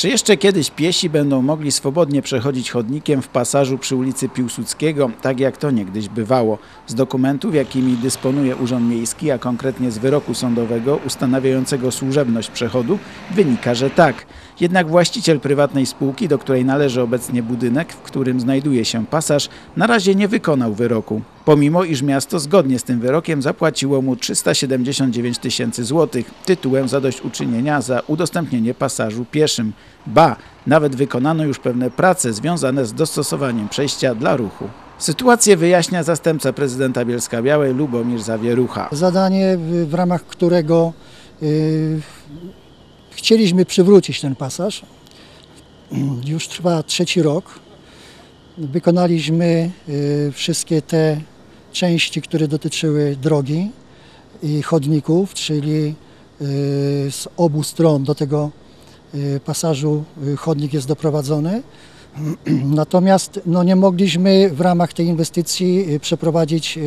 Czy jeszcze kiedyś piesi będą mogli swobodnie przechodzić chodnikiem w pasażu przy ulicy Piłsudskiego, tak jak to niegdyś bywało? Z dokumentów, jakimi dysponuje Urząd Miejski, a konkretnie z wyroku sądowego ustanawiającego służebność przechodu, wynika, że tak. Jednak właściciel prywatnej spółki, do której należy obecnie budynek, w którym znajduje się pasaż, na razie nie wykonał wyroku. Pomimo iż miasto zgodnie z tym wyrokiem zapłaciło mu 379 tysięcy złotych tytułem zadośćuczynienia za udostępnienie pasażu pieszym. Ba, nawet wykonano już pewne prace związane z dostosowaniem przejścia dla ruchu. Sytuację wyjaśnia zastępca prezydenta Bielska Białej Lubomir Zawierucha. Zadanie, w, ramach którego y, chcieliśmy przywrócić ten pasaż. Już trwa trzeci rok. Wykonaliśmy y, wszystkie te części, które dotyczyły drogi i chodników, czyli y, z obu stron do tego y, pasażu y, chodnik jest doprowadzony. Natomiast no, nie mogliśmy w ramach tej inwestycji przeprowadzić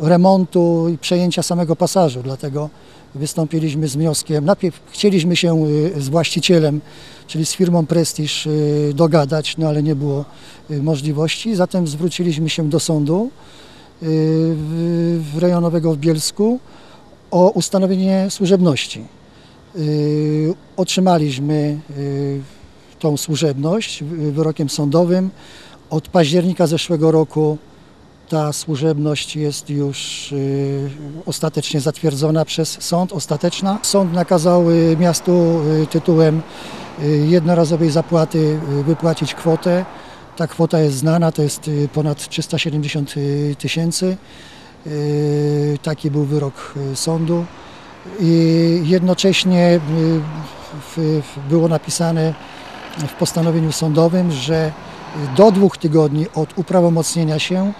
remontu i przejęcia samego pasażu, dlatego wystąpiliśmy z wnioskiem. Najpierw chcieliśmy się y, z właścicielem, czyli z firmą Prestige y, dogadać, no ale nie było y, możliwości, zatem zwróciliśmy się do sądu rejonowego w Bielsku o ustanowienie służebności. Otrzymaliśmy tą służebność wy- wyrokiem sądowym. Od października zeszłego roku ta służebność jest już y, ostatecznie zatwierdzona przez sąd, ostateczna. Sąd nakazał miastu y, tytułem y, jednorazowej zapłaty wypłacić kwotę. Ta kwota jest znana, to jest ponad 370 tysięcy. Taki był wyrok sądu. I jednocześnie było napisane w postanowieniu sądowym, że do dwóch tygodni od uprawomocnienia się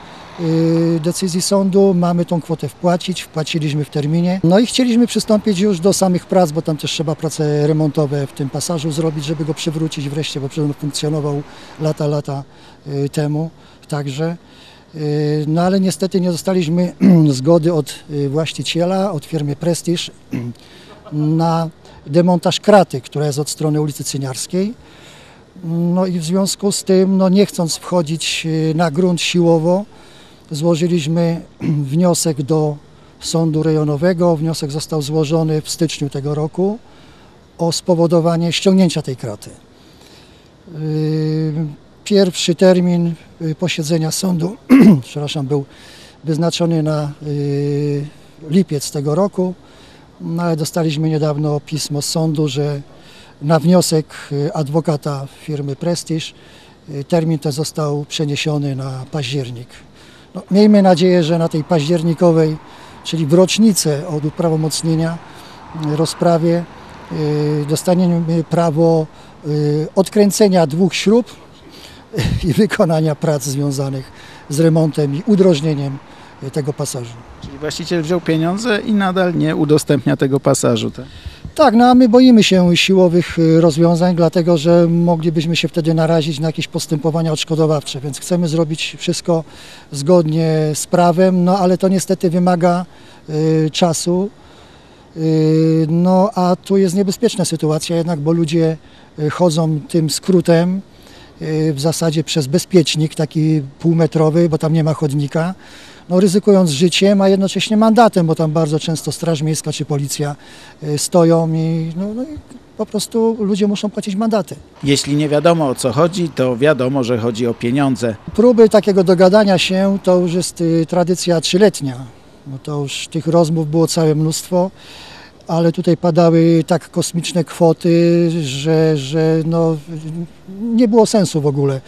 decyzji sądu mamy tą kwotę wpłacić, wpłaciliśmy w terminie. No i chcieliśmy przystąpić już do samych prac, bo tam też trzeba prace remontowe w tym pasażu zrobić, żeby go przywrócić wreszcie, bo przecież on funkcjonował lata, lata y, temu także. Y, No ale niestety nie dostaliśmy zgody od y, właściciela, od firmy Prestige na demontaż kraty, która jest od strony ulicy Cyniarskiej. No i w związku z tym, no nie chcąc wchodzić y, na grunt siłowo, złożyliśmy wniosek do sądu rejonowego. Wniosek został złożony w styczniu tego roku o spowodowanie ściągnięcia tej kraty. Y, Pierwszy termin y, posiedzenia sądu przepraszam, był wyznaczony na y, lipiec tego roku, no ale dostaliśmy niedawno pismo z sądu, że na wniosek adwokata firmy Prestige termin ten został przeniesiony na październik. No, miejmy nadzieję, że na tej październikowej, czyli w rocznicę od uprawomocnienia y, rozprawie y, dostaniemy prawo y, odkręcenia dwóch śrub i wykonania prac związanych z remontem i udrożnieniem tego pasażu. Czyli właściciel wziął pieniądze i nadal nie udostępnia tego pasażu. Tak? Tak, no a my boimy się siłowych y, rozwiązań, dlatego że moglibyśmy się wtedy narazić na jakieś postępowania odszkodowawcze, więc chcemy zrobić wszystko zgodnie z prawem, no ale to niestety wymaga y, czasu. Y, no a tu jest niebezpieczna sytuacja jednak, bo ludzie y, chodzą tym skrótem w zasadzie przez bezpiecznik taki półmetrowy, bo tam nie ma chodnika. No, ryzykując życiem, a jednocześnie mandatem, bo tam bardzo często Straż Miejska czy Policja y, stoją i, no, no i po prostu ludzie muszą płacić mandaty. Jeśli nie wiadomo o co chodzi, to wiadomo, że chodzi o pieniądze. Próby takiego dogadania się to już jest y, tradycja trzyletnia. No to już tych rozmów było całe mnóstwo, ale tutaj padały tak kosmiczne kwoty, że, że no, nie było sensu w ogóle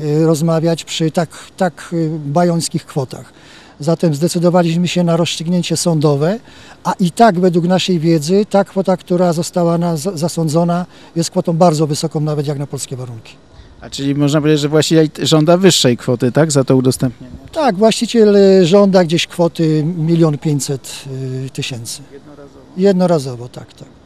y, rozmawiać przy tak, tak y, bajońskich kwotach. Zatem zdecydowaliśmy się na rozstrzygnięcie sądowe, a i tak według naszej wiedzy ta kwota, która została na, zasądzona jest kwotą bardzo wysoką, nawet jak na polskie warunki. A czyli można powiedzieć, że właściciel żąda wyższej kwoty, tak, za to udostępnienie? Tak, właściciel żąda gdzieś kwoty 1 500 000 tysięcy. Jednorazowo, tak, tak.